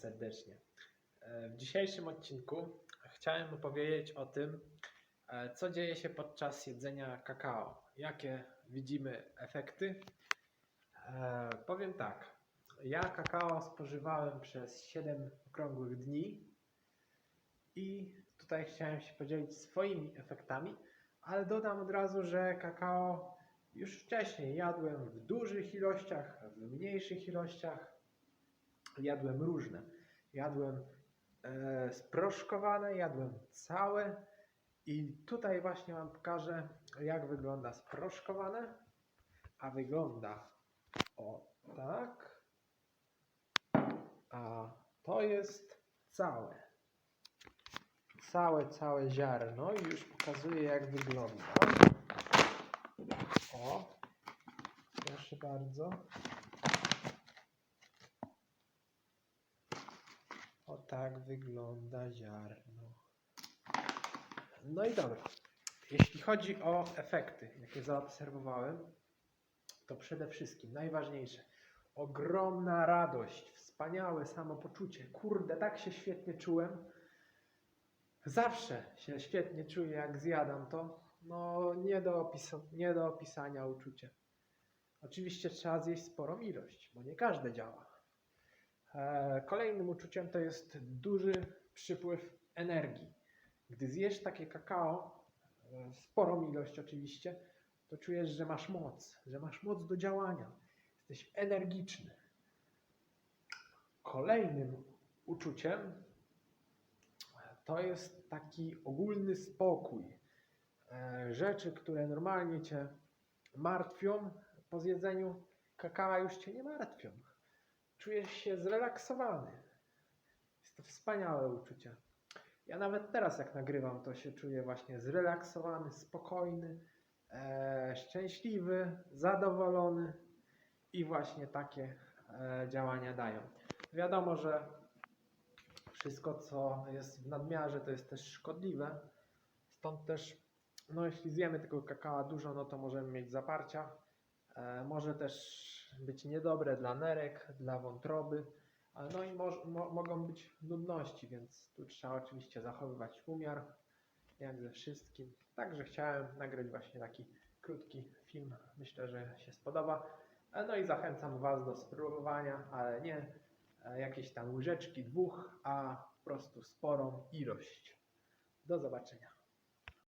serdecznie. E, W dzisiejszym odcinku chciałem opowiedzieć o tym, e, co dzieje się podczas jedzenia kakao. Jakie widzimy efekty? E, Powiem tak. Ja kakao spożywałem przez 7 okrągłych dni i tutaj chciałem się podzielić swoimi efektami, ale dodam od razu, że kakao już wcześniej jadłem w dużych ilościach, w mniejszych ilościach. Jadłem różne. Jadłem e, sproszkowane, jadłem całe. I tutaj właśnie Wam pokażę, jak wygląda sproszkowane. A wygląda o tak. A to jest całe. Całe, całe ziarno. I już pokazuję, jak wygląda. O, proszę bardzo. O tak wygląda ziarno. No i dobra. Jeśli chodzi o efekty, jakie zaobserwowałem, to przede wszystkim najważniejsze. Ogromna radość, wspaniałe samopoczucie. Kurde, tak się świetnie czułem. Zawsze się świetnie czuję, jak zjadam to. No, nie do, opisa- nie do opisania uczucie. Oczywiście trzeba zjeść sporą ilość, bo nie każde działa. E, Kolejnym uczuciem to jest duży przypływ energii. Gdy zjesz takie kakao, e, sporą ilość oczywiście, to czujesz, że masz moc, że masz moc do działania. Jesteś energiczny. Kolejnym uczuciem to jest taki ogólny spokój. E, Rzeczy, które normalnie cię martwią po zjedzeniu kakao już cię nie martwią. Czujesz się zrelaksowany. Jest to wspaniałe uczucie. Ja nawet teraz, jak nagrywam, to się czuję właśnie zrelaksowany, spokojny, e, szczęśliwy, zadowolony i właśnie takie e, działania dają. Wiadomo, że wszystko, co jest w nadmiarze, to jest też szkodliwe. Stąd też, no jeśli zjemy tego kakao dużo, no to możemy mieć zaparcia. E, może też być niedobre dla nerek, dla wątroby. a No i moż, mo, mogą być nudności, więc tu trzeba oczywiście zachowywać umiar, jak ze wszystkim. Także chciałem nagrać właśnie taki krótki film. Myślę, że się spodoba. E, No i zachęcam Was do spróbowania, ale nie e, jakieś tam łyżeczki, dwóch, a po prostu sporą ilość. Do zobaczenia.